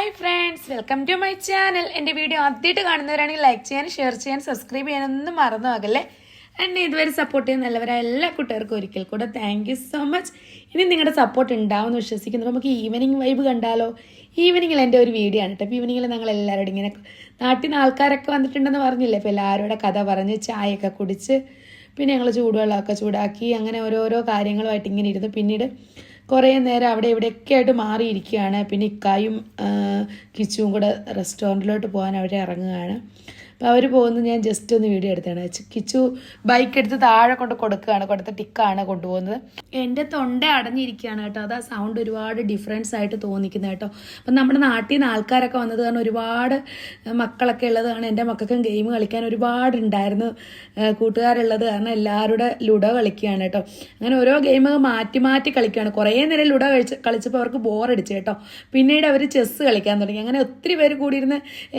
Hi friends welcome to my channel എന്റെ video ആദ്യമായിട്ട് കാണുന്നവരാണെങ്കിൽ ലൈക്ക് ചെയ്യാൻ ഷെയർ ചെയ്യാൻ സബ്സ്ക്രൈബ് ചെയ്യാനൊന്നും മറന്നു പോകല്ലേ എന്നെ ഇതുവരെ സപ്പോർട്ട് ചെയ്യുന്ന നല്ലവരായ എല്ലാ കൂട്ടുകാർക്കും ഒരിക്കൽ കൂടെ താങ്ക് യു സോ മച്ച് ഇനി നിങ്ങളുടെ സപ്പോർട്ട് ഉണ്ടാവുമെന്ന് വിശ്വസിക്കുന്നു. നമുക്ക് ഈവനിങ് വൈബ് കണ്ടാലോ? ഈവനിങ്ങിൽ എന്റെ ഒരു വീഡിയോ ആണ് കേട്ടോ. അപ്പോൾ ഈവനിങ്ങിൽ ഞങ്ങൾ എല്ലാവരോടും ഇങ്ങനെ നാട്ടിൽ നിന്ന് ആൾക്കാരൊക്കെ വന്നിട്ടുണ്ടെന്ന് പറഞ്ഞില്ലേ? അപ്പോൾ എല്ലാവരുടെ കഥ പറഞ്ഞ് ചായയൊക്കെ കുടിച്ച് പിന്നെ ഞങ്ങൾ ചൂടുവെള്ളമൊക്കെ ചൂടാക്കി അങ്ങനെ ഓരോരോ കാര്യങ്ങളുമായിട്ട് ഇങ്ങനെ ഇരുന്നു. പിന്നീട് കുറേ നേരം അവിടെ ഇവിടെയൊക്കെ ആയിട്ട് മാറിയിരിക്കുകയാണ്. പിന്നെ ഇക്കായും കിച്ചുവും കൂടെ റെസ്റ്റോറന്റിലോട്ട് പോകാൻ അവർ ഇറങ്ങുകയാണ്. അപ്പോൾ അവർ പോകുന്നത് ഞാൻ ജസ്റ്റ് ഒന്ന് വീഡിയോ എടുത്താണ് കിച്ചു ബൈക്ക് എടുത്ത് താഴെ കൊണ്ട് കൊടുക്കുകയാണ്. കൊടുത്ത ടിക്കാണ് കൊണ്ടുപോകുന്നത്. എന്റെ തൊണ്ട അടഞ്ഞിരിക്കുകയാണ് കേട്ടോ. അത് ആ സൗണ്ട് ഒരുപാട് ഡിഫറൻസ് ആയിട്ട് തോന്നിക്കുന്നത് കേട്ടോ. അപ്പം നമ്മുടെ നാട്ടിൽ നിന്ന് ആൾക്കാരൊക്കെ വന്നത് കാരണം ഒരുപാട് മക്കളൊക്കെ ഉള്ളത് കാരണം എന്റെ മക്കൾക്കും ഗെയിം കളിക്കാൻ ഒരുപാട് ഉണ്ടായിരുന്നു. കൂട്ടുകാരുള്ളത് കാരണം എല്ലാവരുടെ ലുഡോ കളിക്കുകയാണ് കേട്ടോ. അങ്ങനെ ഓരോ ഗെയിം മാറ്റി മാറ്റി കളിക്കുകയാണ്. കുറേ നേരം ലുഡോ കളിച്ച് കളിച്ചപ്പോൾ അവർക്ക് ബോറടിച്ചു കേട്ടോ. പിന്നീട് അവർ ചെസ്സ് കളിക്കാൻ തുടങ്ങി. അങ്ങനെ ഒത്തിരി പേര് കൂടിയിരുന്ന്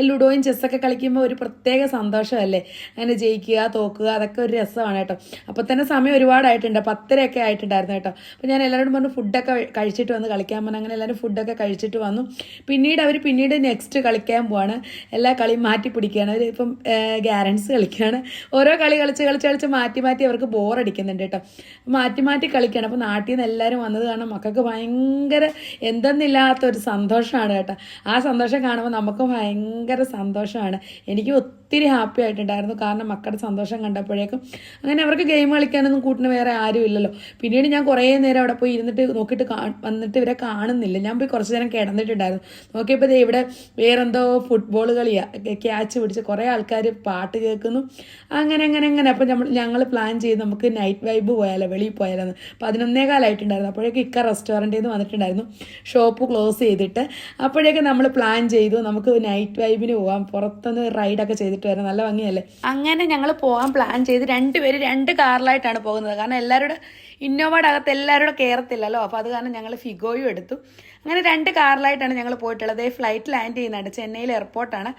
ലുഡോയും ചെസ്സൊക്കെ കളിക്കുമ്പോൾ ഒരു പ്രത്യേക സന്തോഷമല്ലേ? അങ്ങനെ ജയിക്കുക തോക്കുക അതൊക്കെ ഒരു രസമാണ് കേട്ടോ. അപ്പോൾ തന്നെ സമയം ഒരുപാടായിട്ടുണ്ട്. പത്തരയൊക്കെ ആയിട്ടുണ്ടായിരുന്നു കേട്ടോ. അപ്പോൾ ഞാൻ എല്ലാവരോടും പറഞ്ഞു ഫുഡൊക്കെ കഴിച്ചിട്ട് വന്ന് കളിക്കാൻ പറഞ്ഞു. അങ്ങനെ എല്ലാവരും ഫുഡൊക്കെ കഴിച്ചിട്ട് വന്നു. പിന്നീട് അവർ പിന്നീട് നെക്സ്റ്റ് കളിക്കാൻ പോവാണ്. എല്ലാ കളിയും മാറ്റി പിടിക്കുകയാണ്. അവർ ഇപ്പം ഗ്യാരൻസ് കളിക്കുകയാണ്. ഓരോ കളി കളിച്ച് കളിച്ച് കളിച്ച് മാറ്റി മാറ്റി അവർക്ക് ബോറടിക്കുന്നുണ്ട് കേട്ടോ. മാറ്റി മാറ്റി കളിക്കുകയാണ്. അപ്പോൾ നാട്ടിൽ നിന്ന് എല്ലാവരും വന്നത് കാരണം മക്കൾക്ക് ഭയങ്കര എന്തെന്നില്ലാത്തൊരു സന്തോഷമാണ് കേട്ടോ. ആ സന്തോഷം കാണുമ്പോൾ നമുക്ക് ഭയങ്കര സന്തോഷമാണ്. എനിക്ക് ഒത്തിരി ഹാപ്പി ആയിട്ടുണ്ടായിരുന്നു. കാരണം മക്കളുടെ സന്തോഷം കണ്ടപ്പോഴേക്കും അങ്ങനെ അവർക്ക് ഗെയിം കളിക്കാനൊന്നും കൂട്ടിന് വേറെ ആരും ഇല്ലല്ലോ. പിന്നീട് ഞാൻ കുറേ നേരം അവിടെ പോയി ഇരുന്നിട്ട് നോക്കിയിട്ട് വന്നിട്ട് ഇവരെ കാണുന്നില്ല. ഞാൻ പോയി കുറച്ച് നേരം കിടന്നിട്ടുണ്ടായിരുന്നു. നോക്കിയപ്പോൾ ഇവിടെ വേറെന്തോ ഫുട്ബോൾ കളിയാണ് ക്യാച്ച് പിടിച്ച് കുറേ ആൾക്കാർ പാട്ട് കേൾക്കുന്നു. അങ്ങനെ അങ്ങനെ അങ്ങനെ. അപ്പം നമ്മൾ ഞങ്ങൾ പ്ലാൻ ചെയ്ത് നമുക്ക് നൈറ്റ് വൈബ് പോയാലോ വെളിയിൽ പോയാലോന്ന്. പതിനൊന്നേ കാലമായിട്ടുണ്ടായിരുന്നു അപ്പോഴേക്കും ഇക്ക റെസ്റ്റോറന്റിൽ നിന്ന് വന്നിട്ടുണ്ടായിരുന്നു. ഷോപ്പ് ക്ലോസ് ചെയ്തിട്ട്. അപ്പോഴേക്കും നമ്മൾ പ്ലാൻ ചെയ്തു നമുക്ക് നൈറ്റ് വൈബിന് പോകാം പുറത്തുനിന്ന് റൈഡൊക്കെ ചെയ്തിട്ട് വരാം നല്ല ഭംഗിയല്ലേ? അങ്ങനെ ഞങ്ങൾ പോകാൻ പ്ലാൻ ചെയ്ത് രണ്ടുപേര് രണ്ട് കാറിലായിട്ടാണ് പോകുന്നത്. കാരണം എല്ലാവരുടെ ഇന്നോവയുടെ അകത്ത് എല്ലാവരുടെ കയറത്തില്ലല്ലോ അപ്പോൾ അത് കാരണം ഞങ്ങൾ ഫിഗോയും എടുത്തു. അങ്ങനെ രണ്ട് കാറിലായിട്ടാണ് ഞങ്ങൾ പോയിട്ടുള്ളത്. ഫ്ലൈറ്റ് ലാൻഡ് ചെയ്യുന്നുണ്ട് ചെന്നൈയിൽ എയർപോർട്ടാണ്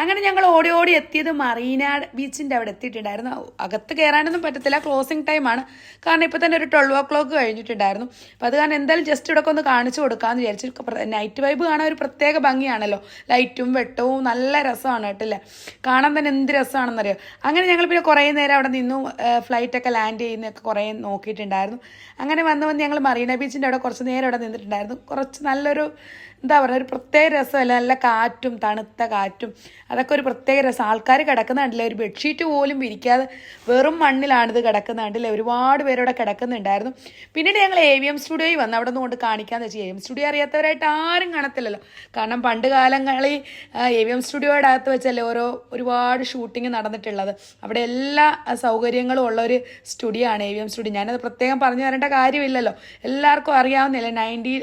അങ്ങനെ ഞങ്ങൾ ഓടി ഓടി എത്തിയത് മറീന ബീച്ചിന്റെ അവിടെ എത്തിയിട്ടുണ്ടായിരുന്നു. അകത്ത് കയറാനൊന്നും പറ്റത്തില്ല. ക്ലോസിംഗ് ടൈമാണ് കാരണം ഇപ്പോൾ തന്നെ ഒരു ട്വൽവ് ഓ ക്ലോക്ക് കഴിഞ്ഞിട്ടുണ്ടായിരുന്നു. അപ്പോൾ അത് കാരണം എന്തായാലും ജസ്റ്റ് ഇവിടെ ഒന്ന് കാണിച്ചു കൊടുക്കാമെന്ന് വിചാരിച്ചു. നൈറ്റ് വൈബ് കാണാൻ ഒരു പ്രത്യേക ഭംഗിയാണല്ലോ. ലൈറ്റും വെട്ടവും നല്ല രസമാണ് കേട്ടില്ലേ കാണാൻ തന്നെ എന്ത് രസമാണെന്നറിയോ? അങ്ങനെ ഞങ്ങൾ പിന്നെ കുറേ നേരം അവിടെ നിന്നും. ഫ്ലൈറ്റൊക്കെ ലാൻഡ് ചെയ്യുന്നൊക്കെ കുറേ നോക്കിയിട്ടുണ്ടായിരുന്നു. അങ്ങനെ വന്ന് വന്ന് ഞങ്ങൾ മറീന ബീച്ചിന്റെ അവിടെ കുറച്ച് നേരം അവിടെ നിന്നിട്ടുണ്ടായിരുന്നു. കുറച്ച് നല്ലൊരു എന്താ പറയുക ഒരു പ്രത്യേക രസമല്ല? നല്ല കാറ്റും തണുത്ത കാറ്റും. അതൊക്കെ ഒരു പ്രത്യേക രസം. ആൾക്കാർ കിടക്കുന്ന ഒരു ബെഡ്ഷീറ്റ് പോലും വിരിക്കാതെ വെറും മണ്ണിലാണിത് കിടക്കുന്ന ഒരുപാട് പേരവിടെ കിടക്കുന്നുണ്ടായിരുന്നു. പിന്നീട് ഞങ്ങൾ എ വി എം സ്റ്റുഡിയോയിൽ വന്ന് അവിടെ നിന്ന് കൊണ്ട് കാണിക്കാന്ന് വെച്ചാൽ എ എം സ്റ്റുഡിയോ അറിയാത്തവരായിട്ട് ആരും കാണത്തില്ലല്ലോ. കാരണം പണ്ട് കാലങ്ങളിൽ എ വി എം സ്റ്റുഡിയോയുടെ അകത്ത് വെച്ചല്ലേ ഓരോ ഒരുപാട് ഷൂട്ടിങ് നടന്നിട്ടുള്ളത്. അവിടെ എല്ലാ സൗകര്യങ്ങളും ഉള്ള ഒരു സ്റ്റുഡിയോ ആണ് എ വി എം സ്റ്റുഡിയോ ഞാനത് പ്രത്യേകം പറഞ്ഞു തരേണ്ട കാര്യമില്ലല്ലോ. എല്ലാവർക്കും അറിയാവുന്നില്ലേ നയന്റി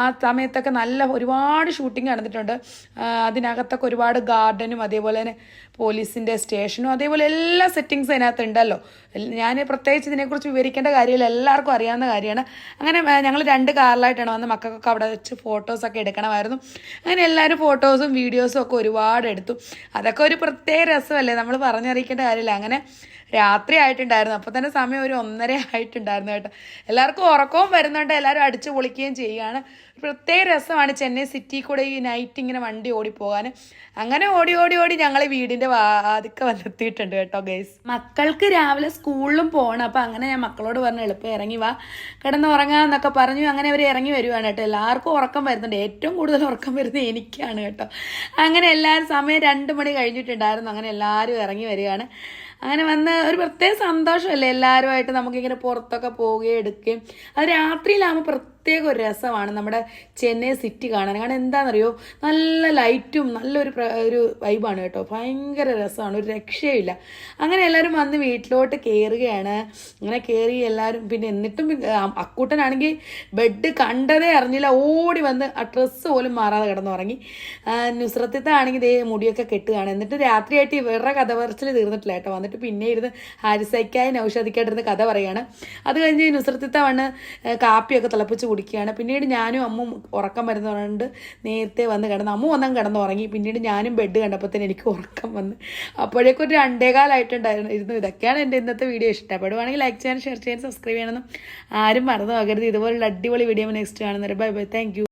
ആ സമയത്തൊക്കെ നല്ല ഒരുപാട് ഷൂട്ടിംഗ് നടന്നിട്ടുണ്ട്. അതിനകത്തൊക്കെ ഒരുപാട് ഗാർഡനും അതേപോലെ തന്നെ പോലീസിന്റെ സ്റ്റേഷനും അതേപോലെ എല്ലാ സെറ്റിങ്സും അതിനകത്ത് ഉണ്ടല്ലോ. ഞാൻ പ്രത്യേകിച്ച് ഇതിനെക്കുറിച്ച് വിവരിക്കേണ്ട കാര്യമില്ല. എല്ലാവർക്കും അറിയാവുന്ന കാര്യമാണ്. അങ്ങനെ ഞങ്ങൾ രണ്ട് കാറിലായിട്ടാണ് വന്ന് മക്കൾക്കൊക്കെ അവിടെ വെച്ച് ഫോട്ടോസൊക്കെ എടുക്കണമായിരുന്നു. അങ്ങനെ എല്ലാവരും ഫോട്ടോസും വീഡിയോസും ഒക്കെ ഒരുപാട് എടുത്തു. അതൊക്കെ ഒരു പ്രത്യേക രസമല്ലേ? നമ്മൾ പറഞ്ഞറിയിക്കേണ്ട കാര്യമില്ല. അങ്ങനെ രാത്രി ആയിട്ടുണ്ടായിരുന്നു. അപ്പോൾ തന്നെ സമയം ഒരു ഒന്നര ആയിട്ടുണ്ടായിരുന്നു കേട്ടോ. എല്ലാവർക്കും ഉറക്കവും വരുന്നുണ്ട്. എല്ലാവരും അടിച്ചു പൊളിക്കുകയും ചെയ്യുകയാണ്. പ്രത്യേക രസമാണ് ചെന്നൈ സിറ്റി കൂടെ ഈ നൈറ്റ് ഇങ്ങനെ വണ്ടി ഓടിപ്പോകാൻ. അങ്ങനെ ഓടി ഓടി ഓടി ഞങ്ങൾ വീടിന്റെ വാതിക്കെ വന്നെത്തിയിട്ടുണ്ട് കേട്ടോ ഗൈസ് മക്കൾക്ക് രാവിലെ സ്കൂളിലും പോകണം. അപ്പോൾ അങ്ങനെ ഞാൻ മക്കളോട് പറഞ്ഞു എളുപ്പം ഇറങ്ങി വാ. കിടന്ന് ഉറങ്ങാമെന്നൊക്കെ പറഞ്ഞു. അങ്ങനെ അവർ ഇറങ്ങി വരുവാണ് കേട്ടോ. എല്ലാവർക്കും ഉറക്കം വരുന്നുണ്ട്. ഏറ്റവും കൂടുതൽ ഉറക്കം വരുന്നത് എനിക്കാണ് കേട്ടോ. അങ്ങനെ എല്ലാവരും സമയം രണ്ട് മണി കഴിഞ്ഞിട്ടുണ്ടായിരുന്നു. അങ്ങനെ എല്ലാവരും ഇറങ്ങി വരികയാണ്. അങ്ങനെ വന്ന് ഒരു പ്രത്യേക സന്തോഷമല്ലേ എല്ലാവരുമായിട്ട് നമുക്കിങ്ങനെ പുറത്തൊക്കെ പോവുകയും എടുക്കുകയും. അത് രാത്രിയിലാകുമ്പോൾ പ്രത്യേക ഒരു രസമാണ് നമ്മുടെ ചെന്നൈ സിറ്റി കാണാൻ. കാരണം എന്താണെന്നറിയോ? നല്ല ലൈറ്റും നല്ലൊരു ഒരു വൈബാണ് കേട്ടോ. ഭയങ്കര രസമാണ്. ഒരു രക്ഷയില്ല അങ്ങനെ എല്ലാവരും വന്ന് വീട്ടിലോട്ട് കയറുകയാണ് അങ്ങനെ കയറി എല്ലാവരും പിന്നെ എന്നിട്ടും അക്കൂട്ടനാണെങ്കിൽ ബെഡ് കണ്ടതേ അറിഞ്ഞില്ല. ഓടി വന്ന് ആ ഡ്രസ്സ് പോലും മാറാതെ കിടന്നുറങ്ങി. നുസ്രത്തിത്താണെങ്കിൽ ദേ മുടിയൊക്കെ കെട്ടുകയാണ്. എന്നിട്ട് രാത്രിയായിട്ട് ഇവരുടെ കഥ പറച്ചിൽ തീർന്നിട്ടില്ല കേട്ടോ. വന്നിട്ട് പിന്നെ ഇരുന്ന് ഹാരിസയ്ക്കായി നൗഷാദിക്കായിട്ടിരുന്ന് കഥ പറയുകയാണ് അത് കഴിഞ്ഞ് നുസ്രത്തിത്ത ഏഹ്, കാപ്പിയൊക്കെ തിളപ്പിച്ച് കുടിക്കുകയാണ്. പിന്നീട് ഞാനും അമ്മും ഉറക്കം വരുന്ന പറഞ്ഞുകൊണ്ട് നേരത്തെ വന്ന് കിടന്ന് അമ്മ വന്നാൽ കിടന്ന് ഉറങ്ങി. പിന്നീട് ഞാനും ബെഡ് കണ്ടപ്പോഴത്തേന് എനിക്ക് ഉറക്കം വന്ന്. അപ്പോഴേക്കും ഒരു രണ്ടേകാലായിട്ടുണ്ടായിരുന്നു ഇരുന്നു. ഇതൊക്കെയാണ് എന്റെ ഇന്നത്തെ വീഡിയോ ഇഷ്ടപ്പെടുവാണെങ്കിൽ ലൈക്ക് ചെയ്യാൻ ഷെയർ ചെയ്യാൻ സബ്സ്ക്രൈബ് ചെയ്യണമെന്നും ആരും മറന്നു പോകരുത്. ഇതുപോലുള്ള അടിപൊളി വീഡിയോ നെക്സ്റ്റ് കാണുന്നവരെ. Bye bye thank